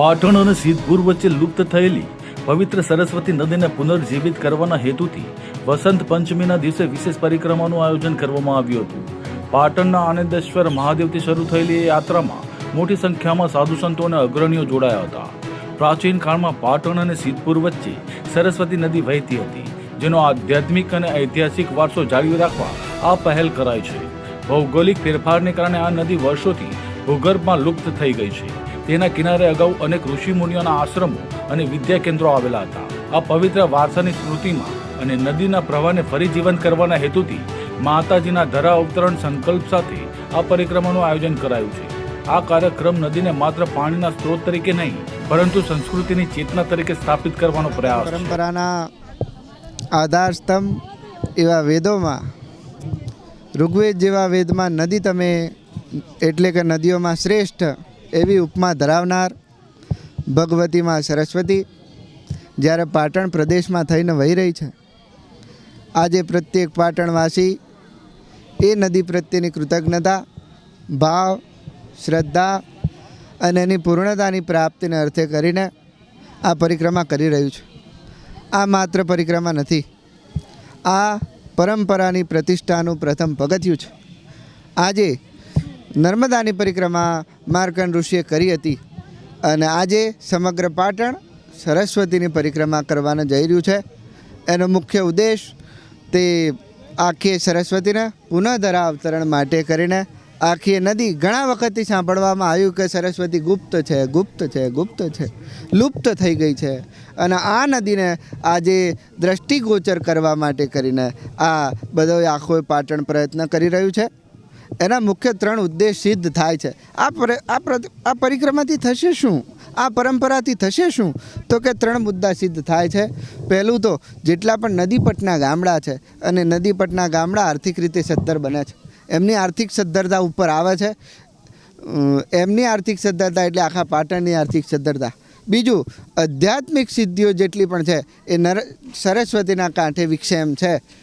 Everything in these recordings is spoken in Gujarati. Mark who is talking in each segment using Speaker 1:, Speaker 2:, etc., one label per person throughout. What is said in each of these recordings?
Speaker 1: પાટણ અને સિદ્ધપુર વચ્ચે લુપ્ત થયેલી પવિત્ર સરસ્વતી નદીને પુનર્જીવિત કરવાના હેતુથી વસંત પંચમીના દિવસે વિશેષ પરિક્રમાનું આયોજન કરવામાં આવ્યું હતું. પાટણના આનંદેશ્વર મહાદેવથી શરૂ થયેલી એ યાત્રામાં મોટી સંખ્યામાં સાધુ સંતો અને અગ્રણીઓ જોડાયા હતા. પ્રાચીન કાળમાં પાટણ અને સિદ્ધપુર વચ્ચે સરસ્વતી નદી વહેતી હતી, જેનો આધ્યાત્મિક અને ઐતિહાસિક વારસો જાળવી રાખવા આ પહેલ કરાઈ છે. ભૌગોલિક ફેરફારને કારણે આ નદી વર્ષોથી ભૂગર્ભમાં લુપ્ત થઈ ગઈ છે. તેના કિનારે અગાઉ અનેક ઋષિ મુનિઓના આશ્રમો અને વિદ્યા કેન્દ્રો આવેલા હતા. આ પવિત્ર વારસાની સ્મૃતિમાં અને નદીના પ્રવાહને ફરી જીવંત કરવાના હેતુથી માતાજીના ધરા અવતરણ સંકલ્પ સાથે આ પરિક્રમાનું આયોજન કરાયું છે. આ કાર્યક્રમ નદીને માત્ર પાણીના સ્ત્રોત તરીકે નહીં, પરંતુ સંસ્કૃતિની ચેતના તરીકે સ્થાપિત કરવાનો પ્રયાસ
Speaker 2: પરંપરાના આધાર સ્તંભ એવા વેદોમાં, ઋગ્વેદ જેવા વેદમાં નદી તમે, એટલે કે નદીઓમાં શ્રેષ્ઠ એવી ઉપમા ધરાવનાર ભગવતીમાં સરસ્વતી, જ્યારે પાટણ પ્રદેશમાં થઈને વહી રહી છે. આજે પ્રત્યેક પાટણવાસી એ નદી પ્રત્યેની કૃતજ્ઞતા, ભાવ, શ્રદ્ધા અને એની પૂર્ણતાની પ્રાપ્તિને અર્થે કરીને આ પરિક્રમા કરી રહ્યું છે. આ માત્ર પરિક્રમા નથી. આ પરંપરાની પ્રતિષ્ઠાનું પ્રથમ પગથિયું છે. આજે નર્મદાની પરિક્રમા માર્કંડ ઋષિએ કરી હતી. અને આજે સમગ્ર પાટણ સરસ્વતીની પરિક્રમા કરવાને જઈ રહ્યું છે. એનો મુખ્ય ઉદ્દેશ તે આખી સરસ્વતીને પુનઃધરા અવતરણ માટે કરીને આખી નદી ઘણા વખતથી સાંભળવામાં આવ્યું કે સરસ્વતી ગુપ્ત છે ગુપ્ત છે ગુપ્ત છે, લુપ્ત થઈ ગઈ છે. અને આ નદીને આજે દ્રષ્ટિગોચર કરવા માટે કરીને આ બધો આખો પાટણ પ્રયત્ન કરી રહ્યું છે. એના મુખ્ય ત્રણ ઉદ્દેશ સિદ્ધ થાય છે. આ આ પરિક્રમાથી થશે શું? આ પરંપરાથી થશે શું? તો કે ત્રણ મુદ્દા સિદ્ધ થાય છે. પહેલું તો, જેટલા પણ નદીપટના ગામડા છે અને નદીપટના ગામડા આર્થિક રીતે સદ્ધર બને છે. એમની આર્થિક સદ્ધરતા ઉપર આવે છે. એમની આર્થિક સદ્ધરતા એટલે આખા પાટણની આર્થિક સદ્ધરતા. બીજું, આધ્યાત્મિક સિદ્ધિઓ જેટલી પણ છે, એ નર, સરસ્વતીના કાંઠે વિક્ષેમ છે.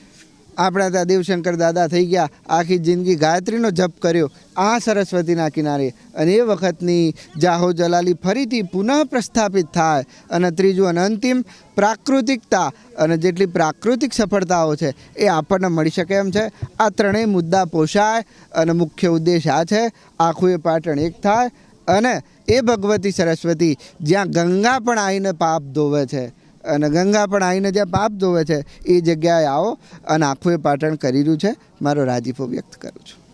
Speaker 2: આપણા ત્યાં દેવશંકર દાદા થઈ ગયા, આખી જિંદગી ગાયત્રીનો જપ કર્યો, આ સરસ્વતીના કિનારે. અને એ વખતની જાહો જલાલી ફરીથી પુનઃ પ્રસ્થાપિત થાય. અને ત્રીજું અને અંતિમ, પ્રાકૃતિકતા. અને જેટલી પ્રાકૃતિક સફળતાઓ છે, એ આપણને મળી શકે એમ છે. આ ત્રણેય મુદ્દા પોષાય અને મુખ્ય ઉદ્દેશ આ છે, આખું એ પાટણ એક થાય. અને એ ભગવતી સરસ્વતી જ્યાં ગંગા પણ આવીને પાપ ધોવે છે. અને ગંગા પણ આવીને જ્યાં પાપ ધોવે છે, એ જગ્યાએ આવો અને આખું એ પાટણ કરી રહ્યું છે. મારો રાજીપો વ્યક્ત કરું છું.